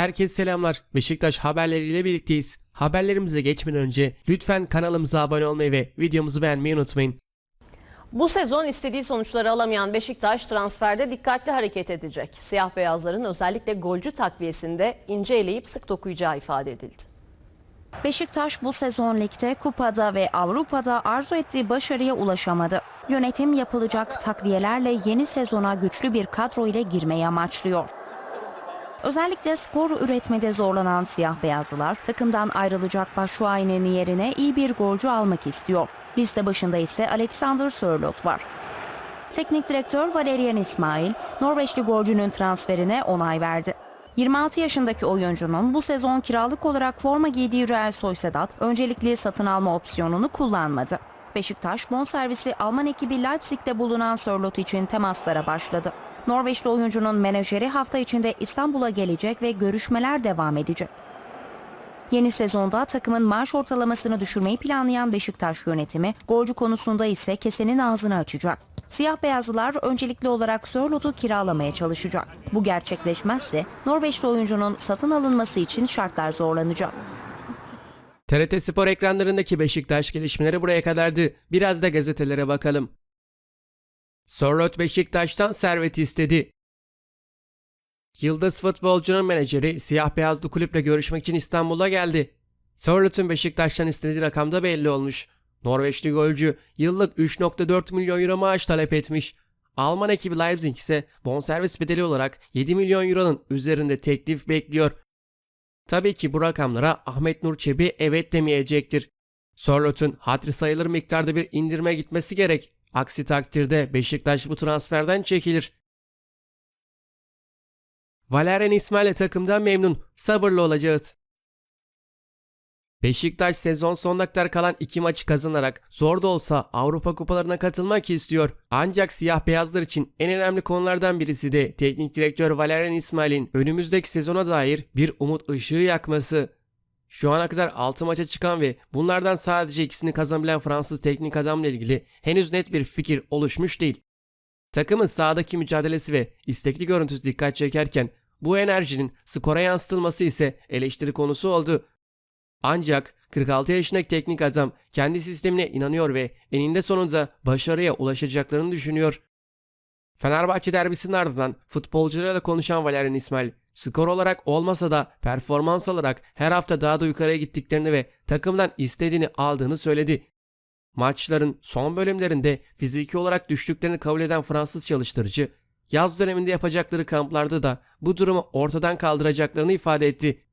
Herkese selamlar. Beşiktaş haberleriyle birlikteyiz. Haberlerimize geçmeden önce lütfen kanalımıza abone olmayı ve videomuzu beğenmeyi unutmayın. Bu sezon istediği sonuçları alamayan Beşiktaş transferde dikkatli hareket edecek. Siyah beyazların özellikle golcü takviyesinde ince eleyip sık dokuyacağı ifade edildi. Beşiktaş bu sezon ligde, kupada ve Avrupa'da arzu ettiği başarıya ulaşamadı. Yönetim yapılacak takviyelerle yeni sezona güçlü bir kadro ile girmeyi amaçlıyor. Özellikle skor üretmede zorlanan siyah beyazlılar takımdan ayrılacak Başuayne'nin yerine iyi bir golcü almak istiyor. Liste başında ise Alexander Sörloth var. Teknik direktör Valerian İsmail, Norveçli golcünün transferine onay verdi. 26 yaşındaki oyuncunun bu sezon kiralık olarak forma giydiği Real Sociedad öncelikli satın alma opsiyonunu kullanmadı. Beşiktaş bonservisi Alman ekibi Leipzig'te bulunan Sörloth için temaslara başladı. Norveçli oyuncunun menajeri hafta içinde İstanbul'a gelecek ve görüşmeler devam edecek. Yeni sezonda takımın maaş ortalamasını düşürmeyi planlayan Beşiktaş yönetimi, golcü konusunda ise kesenin ağzını açacak. Siyah beyazlılar öncelikli olarak Sörlot'u kiralamaya çalışacak. Bu gerçekleşmezse Norveçli oyuncunun satın alınması için şartlar zorlanacak. TRT Spor ekranlarındaki Beşiktaş gelişmeleri buraya kadardı. Biraz da gazetelere bakalım. Sorlot Beşiktaş'tan servet istedi. Yıldız futbolcunun menajeri siyah beyazlı kulüple görüşmek için İstanbul'a geldi. Sorlot'un Beşiktaş'tan istediği rakamda belli olmuş. Norveçli golcü yıllık 3.4 milyon euro maaş talep etmiş. Alman ekibi Leipzig ise bonservis bedeli olarak 7 milyon euronun üzerinde teklif bekliyor. Tabii ki bu rakamlara Ahmet Nur Çebi evet demeyecektir. Sorlot'un hatırı sayılır miktarda bir indirme gitmesi gerek. Aksi takdirde Beşiktaş bu transferden çekilir. Valerian İsmail takımdan memnun, sabırlı olacağız. Beşiktaş sezon sonuna kadar kalan iki maçı kazanarak zor da olsa Avrupa kupalarına katılmak istiyor. Ancak siyah beyazlar için en önemli konulardan birisi de teknik direktör Valerian İsmail'in önümüzdeki sezona dair bir umut ışığı yakması. Şu ana kadar 6 maça çıkan ve bunlardan sadece ikisini kazanabilen Fransız teknik adamla ilgili henüz net bir fikir oluşmuş değil. Takımın sahadaki mücadelesi ve istekli görüntüsü dikkat çekerken bu enerjinin skora yansıtılması ise eleştiri konusu oldu. Ancak 46 yaşındaki teknik adam kendi sistemine inanıyor ve eninde sonunda başarıya ulaşacaklarını düşünüyor. Fenerbahçe derbisinin ardından futbolcularla konuşan Valerian İsmail, skor olarak olmasa da performans olarak her hafta daha da yukarıya gittiklerini ve takımdan istediğini aldığını söyledi. Maçların son bölümlerinde fiziki olarak düştüklerini kabul eden Fransız çalıştırıcı, yaz döneminde yapacakları kamplarda da bu durumu ortadan kaldıracaklarını ifade etti.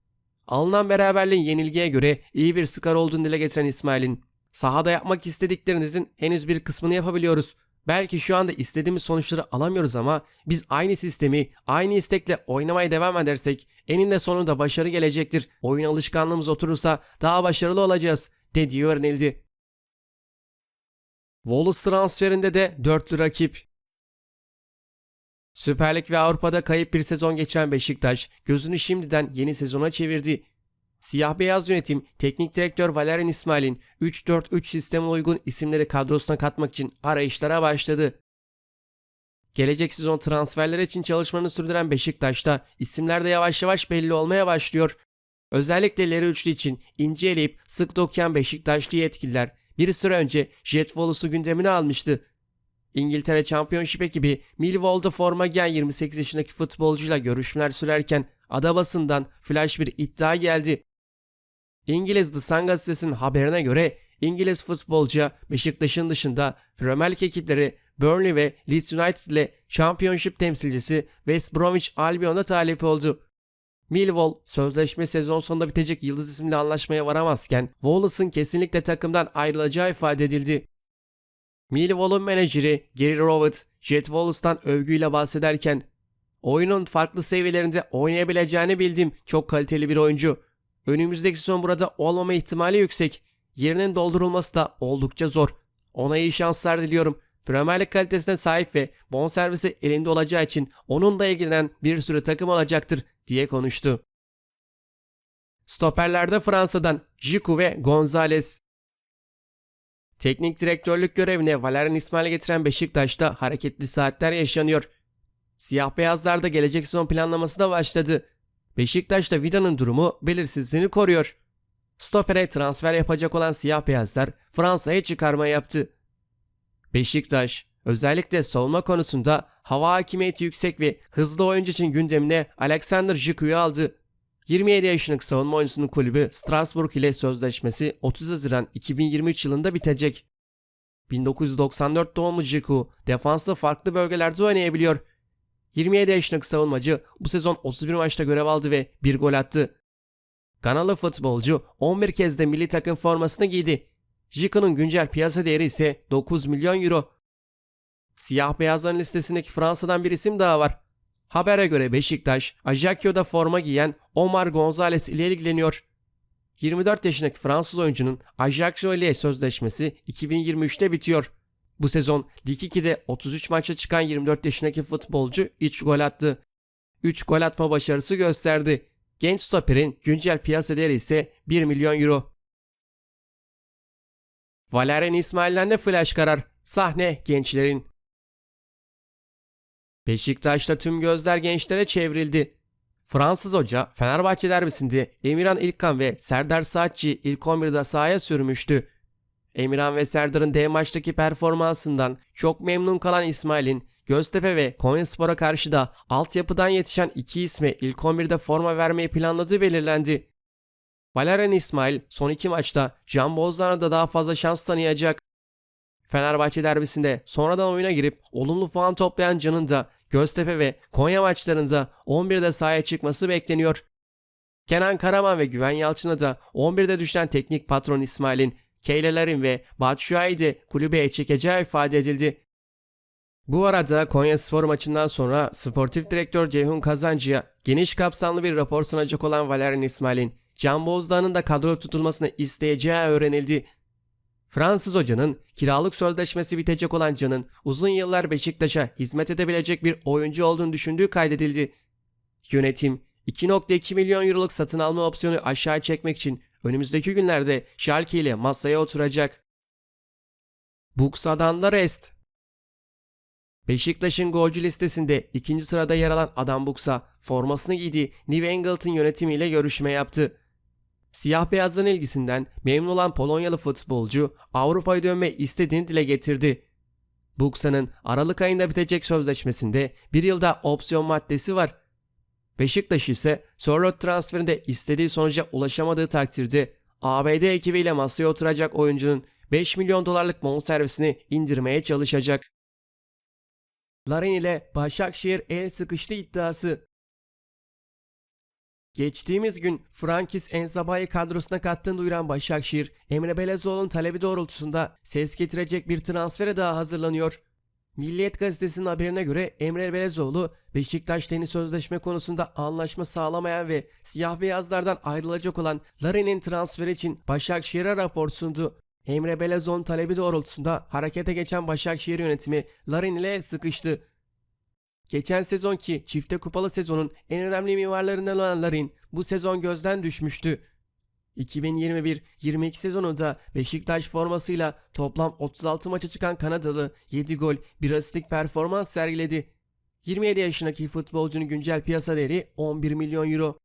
Alınan beraberliğin yenilgiye göre iyi bir skor olduğunu dile getiren İsmail'in, sahada yapmak istediklerinizin henüz bir kısmını yapabiliyoruz. Belki şu anda istediğimiz sonuçları alamıyoruz ama biz aynı sistemi, aynı istekle oynamaya devam edersek eninde sonunda başarı gelecektir. Oyun alışkanlığımız oturursa daha başarılı olacağız, dediği öğrenildi. Wallace transferinde de dörtlü rakip. Süper Lig ve Avrupa'da kayıp bir sezon geçiren Beşiktaş gözünü şimdiden yeni sezona çevirdi. Siyah beyaz yönetim teknik direktör Valerian İsmail'in 3-4-3 sistemine uygun isimleri kadrosuna katmak için arayışlara başladı. Gelecek sezon transferler için çalışmalarını sürdüren Beşiktaş'ta isimler de yavaş yavaş belli olmaya başlıyor. Özellikle ileri üçlü için ince eleyip sık dokuyan Beşiktaşlı yetkililer bir süre önce Jet Wallace'u gündemine almıştı. İngiltere Championship ekibi Millwall'da forma giyen 28 yaşındaki futbolcuyla görüşmeler sürerken ada basından flash bir iddia geldi. İngiliz The Sun gazetesinin haberine göre İngiliz futbolcuya Beşiktaş'ın dışında Premier Lig ekipleri Burnley ve Leeds United ile Championship temsilcisi West Bromwich Albion'a talip oldu. Millwall sözleşme sezon sonunda bitecek Yıldız isimli anlaşmaya varamazken Wallace'ın kesinlikle takımdan ayrılacağı ifade edildi. Millwall'un menajeri Gary Rowett, Jet Wallace'tan övgüyle bahsederken oyunun farklı seviyelerinde oynayabileceğini bildim. Çok kaliteli bir oyuncu. Önümüzdeki sezon burada olmama ihtimali yüksek. Yerinin doldurulması da oldukça zor. Ona iyi şanslar diliyorum. Premier Lig kalitesine sahip ve bonservisi elinde olacağı için onunla ilgilenen bir sürü takım olacaktır diye konuştu. Stoperlerde Fransa'dan Jiku ve Gonzalez. Teknik direktörlük görevine Valerian İsmail'i getiren Beşiktaş'ta hareketli saatler yaşanıyor. Siyah beyazlarda gelecek sezon planlaması da başladı. Beşiktaş'ta Vida'nın durumu belirsizliğini koruyor. Stopere transfer yapacak olan siyah beyazlar Fransa'ya çıkarma yaptı. Beşiktaş özellikle savunma konusunda hava hakimiyeti yüksek ve hızlı oyuncu için gündemine Alexander Jiku'yu aldı. 27 yaşındaki savunma oyuncusunun kulübü Strasbourg ile sözleşmesi 30 Haziran 2023 yılında bitecek. 1994 doğumlu Jiku defansla farklı bölgelerde oynayabiliyor. 27 yaşındaki savunmacı bu sezon 31 maçta görev aldı ve bir gol attı. Ganalı futbolcu 11 kez de milli takım formasını giydi. Jiku'nun güncel piyasa değeri ise 9 milyon euro. Siyah beyazların listesindeki Fransa'dan bir isim daha var. Habere göre Beşiktaş, Ajacio'da forma giyen Omar Gonzalez ile ilgileniyor. 24 yaşındaki Fransız oyuncunun Ajaccio ile sözleşmesi 2023'te bitiyor. Bu sezon Lig 2'de 33 maça çıkan 24 yaşındaki futbolcu 3 gol attı. 3 gol atma başarısı gösterdi. Genç stoperin güncel piyasa değeri ise 1 milyon euro. Valerian İsmail'den de flash karar. Sahne gençlerin. Beşiktaş'ta tüm gözler gençlere çevrildi. Fransız hoca Fenerbahçe derbisinde Emirhan İlkan ve Serdar Saatçi ilk 11'de sahaya sürmüştü. Emirhan ve Serdar'ın D maçtaki performansından çok memnun kalan İsmail'in Göztepe ve Konyaspor'a karşı da altyapıdan yetişen iki isme ilk 11'de forma vermeyi planladığı belirlendi. Valerian İsmail son iki maçta Can Bozdan'a da daha fazla şans tanıyacak. Fenerbahçe derbisinde sonradan oyuna girip olumlu puan toplayan Can'ın da Göztepe ve Konya maçlarında 11'de sahaya çıkması bekleniyor. Kenan Karaman ve Güven Yalçın'a da 11'de düşen teknik patron İsmail'in Keylelerin ve Batshuayi de kulübeye çekeceği ifade edildi. Bu arada Konya Spor maçından sonra sportif direktör Ceyhun Kazancı'ya geniş kapsamlı bir rapor sunacak olan Valerian İsmail'in Can Bozdağ'ın da kadro tutulmasını isteyeceği öğrenildi. Fransız hocanın kiralık sözleşmesi bitecek olan Can'ın uzun yıllar Beşiktaş'a hizmet edebilecek bir oyuncu olduğunu düşündüğü kaydedildi. Yönetim 2.2 milyon euroluk satın alma opsiyonu aşağı çekmek için önümüzdeki günlerde Schalke ile masaya oturacak. Buksa'dan da rest. Beşiktaş'ın golcü listesinde ikinci sırada yer alan Adam Buksa formasını giydiği New England'ın yönetimiyle görüşme yaptı. Siyah beyazların ilgisinden memnun olan Polonyalı futbolcu Avrupa'ya dönme istediğini dile getirdi. Buksa'nın Aralık ayında bitecek sözleşmesinde bir yılda opsiyon maddesi var. Beşiktaş ise Sörloth transferinde istediği sonuca ulaşamadığı takdirde ABD ekibiyle masaya oturacak oyuncunun 5 milyon dolarlık bonservisini indirmeye çalışacak. Larin ile Başakşehir el sıkıştı iddiası. Geçtiğimiz gün Frankis Enzaba'yı kadrosuna kattığını duyuran Başakşehir, Emre Belezoğlu'nun talebi doğrultusunda ses getirecek bir transfere daha hazırlanıyor. Milliyet gazetesinin haberine göre Emre Belezoğlu, Beşiktaş'ta yeni sözleşme konusunda anlaşma sağlamayan ve siyah beyazlardan ayrılacak olan Larin'in transferi için Başakşehir'e rapor sundu. Emre Belezoğlu'nun talebi doğrultusunda harekete geçen Başakşehir yönetimi Larin ile sıkıştı. Geçen sezonki çifte kupalı sezonun en önemli mimarlarından olan Larin bu sezon gözden düşmüştü. 2021-22 sezonunda Beşiktaş formasıyla toplam 36 maça çıkan Kanadalı 7 gol, 1 asistlik performans sergiledi. 27 yaşındaki futbolcunun güncel piyasa değeri 11 milyon euro.